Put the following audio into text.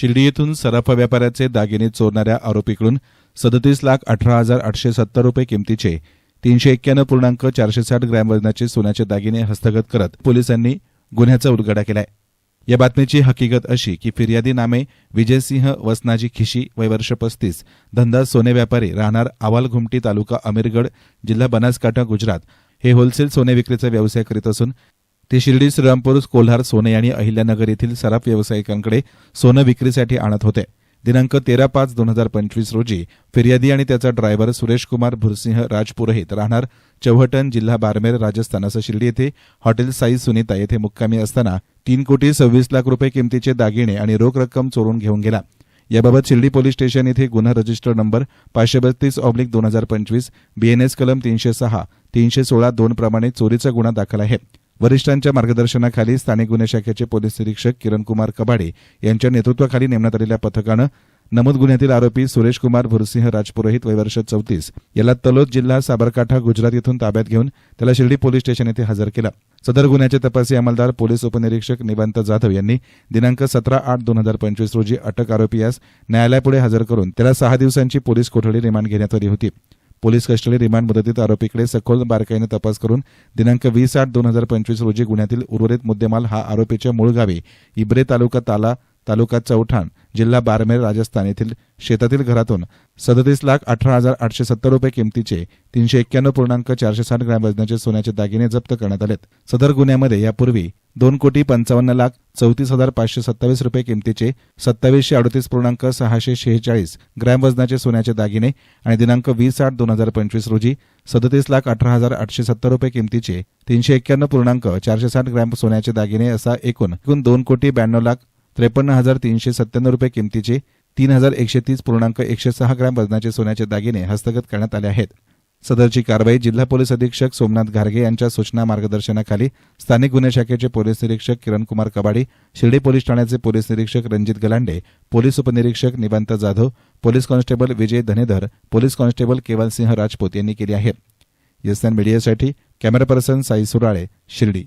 शिर्डी येथून सराफा व्यापाऱ्याचे दागिने चोरणाऱ्या आरोपीकडून सदतीस लाख अठरा हजार आठशे सत्तर रुपये किमतीचे तीनशे एक्क्याण्णव पूर्णांक चारशे साठ ग्रॅम वजनाचे सोन्याचे दागिने हस्तगत करत पोलिसांनी गुन्ह्याचा उलगडा केलाय. या बातमीची हकीकत अशी की फिर्यादी नामे विजयसिंह वसनाजी खिशी वयवर्ष पस्तीस धंदा सोने व्यापारी राहणार आवाल घुमटी तालुका अमीरगड जिल्हा बनासकाठा गुजरात. हे होलसेल सोने विक्रीचा व्यवसाय करीत असून ते शिर्डी श्रीरामपूर कोल्हार सोने आणि अहिल्यानगर येथील सराफ व्यावसायिकांकडे सोनं विक्रीसाठी आणत होते. दिनांक तेरा पाच दोन हजार पंचवीस रोजी फिर्यादी आणि त्याचा ड्रायव्हर सुरेश कुमार भुरसिंह राजपुरोहित राहणार चौहटन जिल्हा बारमेर राजस्थान असं शिर्डी येथे हॉटेल साई सुनीता येथे मुक्कामी असताना तीन कोटी सव्वीस लाख रुपये किमतीचे दागिने आणि रोख रक्कम चोरून घेऊन गेला. याबाबत शिर्डी पोलीस स्टेशन येथे गुन्हा रजिस्टर नंबर पाचशे बत्तीस ऑब्लिक दोन हजार पंचवीस बीएनएस कलम तीनशे सहा तीनशे सोळा दोन प्रमाणे चोरीचा गुन्हा दाखल आहे. वरिष्ठांच्या मार्गदर्शनाखाली स्थानिक गुन्हे शाखेचे पोलीस निरीक्षक किरणकुमार कबाडे यांच्या नेतृत्वाखाली नेमण्यात आलेल्या पथकानं नमूद गुन्ह्यातील आरोपी सुरेश कुमार भुरसिंह राजपुरोहित वयवर्ष चौतीस याला तलोद जिल्हा साबरकाठा गुजरात येथून ताब्यात घेऊन त्याला शिर्डी पोलीस स्टेशन येथे हजर केला. सदर गुन्ह्याचे तपासी अंमलदार पोलीस उपनिरीक्षक निवांत जाधव यांनी दिनांक सतरा आठ दोन हजार पंचवीस रोजी अटक आरोपी यास न्यायालयापुढे हजर करून त्याला सहा दिवसांची पोलीस कोठडी रिमांड घेण्यात आली होती. पोलीस कस्टडी रिमांड मुदतीत आरोपीकडे सखोल बारकाईने तपास करून दिनांक वीस आठ दोन हजार पंचवीस रोजी गुन्ह्यातील उर्वरित मुद्देमाल हा आरोपीच्या मूळ गावी इब्रे तालुका ताला तालुका चौठाण जिल्हा बारमेर राजस्थान येथील शेतातील घरातून सदतीस लाख अठरा हजार आठशे सत्तर रुपये किमतीचे तीनशे एक्क्याण्णव पूर्णांक चारशे साठ ग्रॅम वजनाचे सोन्याचे दागिने जप्त करण्यात आलेत. सदर गुन्ह्यामध्ये यापूर्वी दोन कोटी पंचावन्न लाख चौतीस हजार पाचशे सत्तावीस रुपये किमतीचे सत्तावीसशे अडतीस पूर्णांक सहाशे शेहेचाळीस ग्रॅम वजनाचे सोन्याचे दागिने आणि दिनांक वीस आठ दोन हजार पंचवीस रोजी सदतीस लाख अठरा हजार आठशे सत्तर रुपये किमतीचे तीनशे एक्क्याण्णव पूर्णांक चारशे साठ ग्रॅम सोन्याचे दागिने असा एकूण एकूण दोन कोटी ब्याण्णव लाख त्रेपन्न हजार तीनशे सत्त्याण्णव रुपये किमतीचे तीन हजार एकशे तीस पूर्णांक एकशे सहा ग्रॅम वजनाचे सोन्याचे दागिने हस्तगत करण्यात आले आहेत. सदरची कारवाई जिल्हा पोलीस अधीक्षक सोमनाथ घारगे यांच्या सूचना मार्गदर्शनाखाली स्थानिक गुन्हे शाखेचे पोलीस निरीक्षक किरणकुमार कबाडी शिर्डी पोलीस ठाण्याचे पोलीस निरीक्षक रणजित गलांडे पोलीस उपनिरीक्षक Nivant Jadhav police constable Vijay Dhanedhar police constable Kevalsingh Rajput यांनी केली आहे. यसन मीडियासाठी कॅमेरा पर्सन साई सुराळे शिर्डी.